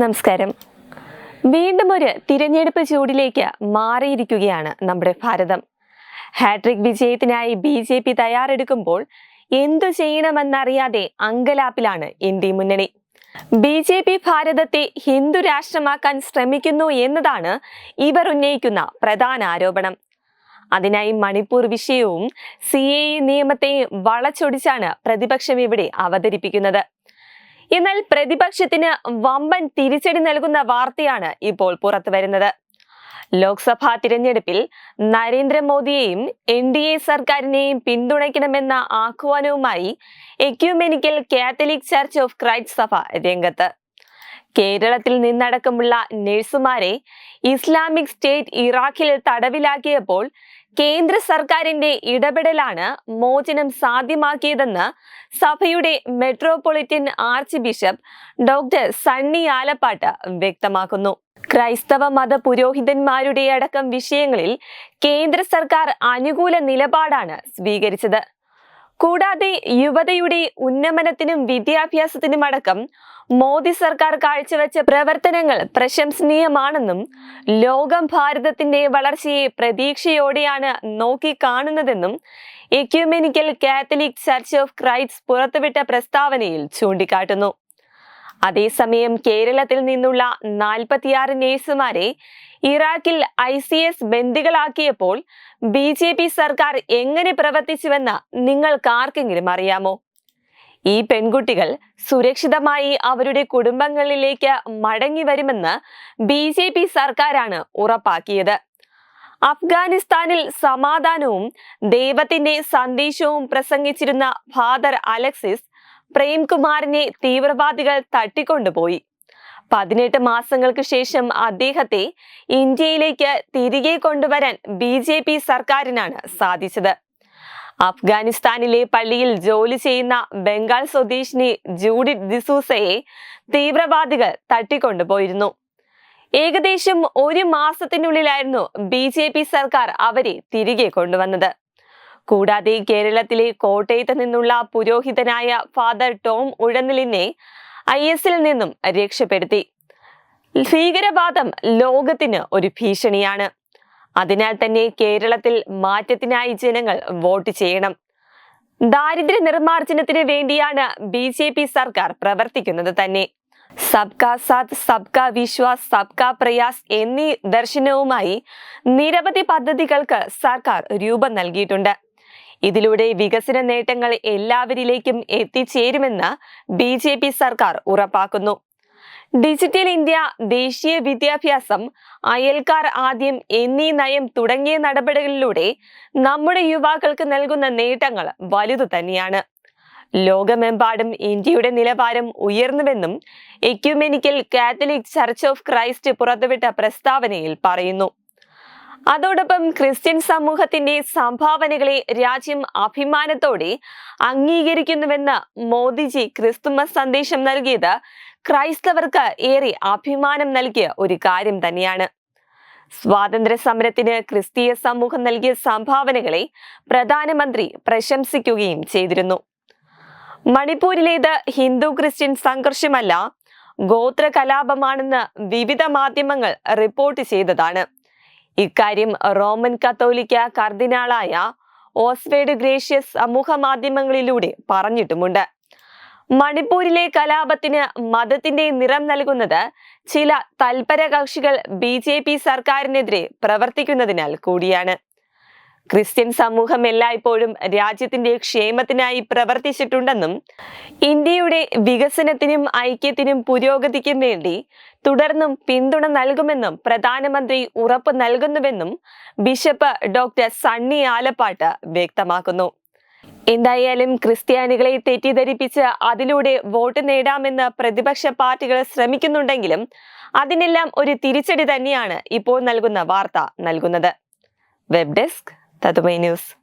നമസ്കാരം. വീണ്ടും ഒരു തിരഞ്ഞെടുപ്പ് ചൂടിലേക്ക് മാറിയിരിക്കുകയാണ് നമ്മുടെ ഭാരതം. ഹാട്രിക് വിജയത്തിനായി ബി ജെ പി തയ്യാറെടുക്കുമ്പോൾ എന്തു ചെയ്യണമെന്നറിയാതെ അങ്കലാപ്പിലാണ് ഇന്ത്യ മുന്നണി. ബി ജെ പി ഭാരതത്തെ ഹിന്ദു രാഷ്ട്രമാക്കാൻ ശ്രമിക്കുന്നു എന്നതാണ് ഇവർ ഉന്നയിക്കുന്ന പ്രധാന ആരോപണം. അതിനായി മണിപ്പൂർ വിഷയവും സി എ നിയമത്തെയും വളച്ചൊടിച്ചാണ് പ്രതിപക്ഷം ഇവിടെ അവതരിപ്പിക്കുന്നത്. എന്നാൽ പ്രതിപക്ഷത്തിന് വമ്പൻ തിരിച്ചടി നൽകുന്ന വാർത്തയാണ് ഇപ്പോൾ പുറത്തു വരുന്നത്. ലോക്സഭാ തിരഞ്ഞെടുപ്പിൽ നരേന്ദ്രമോദിയെയും എൻ ഡി എ സർക്കാരിനെയും പിന്തുണയ്ക്കണമെന്ന ആഹ്വാനവുമായി Ecumenical Catholic Church of Christ സഭ രംഗത്ത്. കേരളത്തിൽ നിന്നടക്കമുള്ള നഴ്സുമാരെ ഇസ്ലാമിക് സ്റ്റേറ്റ് ഇറാഖിൽ തടവിലാക്കിയപ്പോൾ കേന്ദ്ര സർക്കാരിന്റെ ഇടപെടലാണ് മോചനം സാധ്യമാക്കിയതെന്ന് സഭയുടെ metropolitan archbishop doctor Sunny Alappatt വ്യക്തമാക്കുന്നു. ക്രൈസ്തവ മത പുരോഹിതന്മാരുടെ അടക്കം വിഷയങ്ങളിൽ കേന്ദ്ര സർക്കാർ അനുകൂല നിലപാടാണ് സ്വീകരിച്ചത്. കൂടാതെ യുവതയുടെ ഉന്നമനത്തിനും വിദ്യാഭ്യാസത്തിനും അടക്കം മോദി സർക്കാർ കാഴ്ചവെച്ച പ്രവർത്തനങ്ങൾ പ്രശംസനീയമാണെന്നും ലോകം ഭാരതത്തിന്റെ വളർച്ചയെ പ്രതീക്ഷയോടെയാണ് നോക്കിക്കാണുന്നതെന്നും Ecumenical Catholic Church of Christ പുറത്തുവിട്ട പ്രസ്താവനയിൽ ചൂണ്ടിക്കാട്ടുന്നു. അതേസമയം കേരളത്തിൽ നിന്നുള്ള നാൽപ്പത്തിയാറ് നേഴ്സുമാരെ ഇറാഖിൽ ഐ സി എസ് ബന്ദികളാക്കിയപ്പോൾ ബി ജെ പി സർക്കാർ എങ്ങനെ പ്രവർത്തിച്ചുവെന്ന് നിങ്ങൾക്ക് ആർക്കെങ്കിലും അറിയാമോ? ഈ പെൺകുട്ടികൾ സുരക്ഷിതമായി അവരുടെ കുടുംബങ്ങളിലേക്ക് മടങ്ങി വരുമെന്ന് ബി ജെ പി സർക്കാരാണ് ഉറപ്പാക്കിയത്. അഫ്ഗാനിസ്ഥാനിൽ സമാധാനവും ദൈവത്തിന്റെ സന്ദേശവും പ്രസംഗിച്ചിരുന്ന ഫാദർ അലക്സിസ് പ്രേംകുമാറിനെ തീവ്രവാദികൾ തട്ടിക്കൊണ്ടുപോയി. പതിനെട്ട് മാസങ്ങൾക്ക് ശേഷം അദ്ദേഹത്തെ ഇന്ത്യയിലേക്ക് തിരികെ കൊണ്ടുവരാൻ ബി ജെ പി സർക്കാരിനാണ് സാധിച്ചത്. അഫ്ഗാനിസ്ഥാനിലെ പള്ളിയിൽ ജോലി ചെയ്യുന്ന ബംഗാൾ സ്വദേശിനി ജൂഡിറ്റ് ദിസൂസയെ തീവ്രവാദികൾ തട്ടിക്കൊണ്ടുപോയിരുന്നു. ഏകദേശം ഒരു മാസത്തിനുള്ളിലായിരുന്നു ബി ജെ പി സർക്കാർ അവരെ തിരികെ കൊണ്ടുവന്നത്. കൂടാതെ കേരളത്തിലെ കോട്ടയത്ത് നിന്നുള്ള പുരോഹിതനായ ഫാദർ ടോം ഉഴന്നിലിനെ ഐ എസിൽ നിന്നും രക്ഷപ്പെടുത്തി. ഭീകരവാദം ലോകത്തിന് ഒരു ഭീഷണിയാണ്. അതിനാൽ തന്നെ കേരളത്തിൽ മാറ്റത്തിനായി ജനങ്ങൾ വോട്ട് ചെയ്യണം. ദാരിദ്ര്യ നിർമ്മാർജനത്തിന് വേണ്ടിയാണ് ബി ജെ പി സർക്കാർ പ്രവർത്തിക്കുന്നത് തന്നെ. സബ്കാ സാത്ത് സബ്കാ വിശ്വാസ് സബ്കാ പ്രയാസ് എന്നീ ദർശനവുമായി നിരവധി പദ്ധതികൾക്ക് സർക്കാർ രൂപം നൽകിയിട്ടുണ്ട്. ഇതിലൂടെ വികസന നേട്ടങ്ങൾ എല്ലാവരിലേക്കും എത്തിച്ചേരുമെന്ന് ബി ജെ പി സർക്കാർ ഉറപ്പാക്കുന്നു. ഡിജിറ്റൽ ഇന്ത്യ ദേശീയ വിദ്യാഭ്യാസം അയൽക്കാർ ആദ്യം എന്നീ നയം തുടങ്ങിയ നടപടികളിലൂടെ നമ്മുടെ യുവാക്കൾക്ക് നൽകുന്ന നേട്ടങ്ങൾ വലുതു തന്നെയാണ്. ലോകമെമ്പാടും ഇന്ത്യയുടെ നിലവാരം ഉയർന്നുവെന്നും Ecumenical Catholic Church of Christ പുറത്തുവിട്ട പ്രസ്താവനയിൽ പറയുന്നു. അതോടൊപ്പം ക്രിസ്ത്യൻ സമൂഹത്തിന്റെ സംഭാവനകളെ രാജ്യം അഭിമാനത്തോടെ അംഗീകരിക്കുന്നുവെന്ന് മോദിജി ക്രിസ്തുമസ് സന്ദേശം നൽകിയത് ക്രൈസ്തവർക്ക് ഏറെ അഭിമാനം നൽകിയ ഒരു കാര്യം തന്നെയാണ്. സ്വാതന്ത്ര്യ സമരത്തിന് ക്രിസ്തീയ സമൂഹം നൽകിയ സംഭാവനകളെ പ്രധാനമന്ത്രി പ്രശംസിക്കുകയും ചെയ്തിരുന്നു. മണിപ്പൂരിലേത് ഹിന്ദു ക്രിസ്ത്യൻ സംഘർഷമല്ല ഗോത്ര കലാപമാണെന്ന് വിവിധ മാധ്യമങ്ങൾ റിപ്പോർട്ട് ചെയ്തതാണ്. ഇക്കാര്യം റോമൻ കത്തോലിക്ക കർദിനാളായ ഓസ്വേഡ് ഗ്രേഷ്യസ് സമൂഹ മാധ്യമങ്ങളിലൂടെ പറഞ്ഞിട്ടുമുണ്ട്. മണിപ്പൂരിലെ കലാപത്തിന് മതത്തിന്റെ നിറം നൽകുന്നത് ചില തൽപര കക്ഷികൾ ബി ജെ പി സർക്കാരിനെതിരെ പ്രവർത്തിക്കുന്നതിനാൽ കൂടിയാണ്. ക്രിസ്ത്യൻ സമൂഹം എല്ലായ്പ്പോഴും രാജ്യത്തിന്റെ ക്ഷേമത്തിനായി പ്രവർത്തിച്ചിട്ടുണ്ടെന്നും ഇന്ത്യയുടെ വികസനത്തിനും ഐക്യത്തിനും പുരോഗതിക്കും വേണ്ടി തുടർന്നും പിന്തുണ നൽകുമെന്നും പ്രധാനമന്ത്രി ഉറപ്പ് നൽകുന്നുവെന്നും ബിഷപ്പ് ഡോക്ടർ സണ്ണി ആലപ്പാട്ട് വ്യക്തമാക്കുന്നു. എന്തായാലും ക്രിസ്ത്യാനികളെ തെറ്റിദ്ധരിപ്പിച്ച് അതിലൂടെ വോട്ട് നേടാമെന്ന് പ്രതിപക്ഷ പാർട്ടികൾ ശ്രമിക്കുന്നുണ്ടെങ്കിലും അതിനെല്ലാം ഒരു തിരിച്ചടി തന്നെയാണ് ഇപ്പോൾ നൽകുന്ന വാർത്ത നൽകുന്നത്. Web desk That the Way News.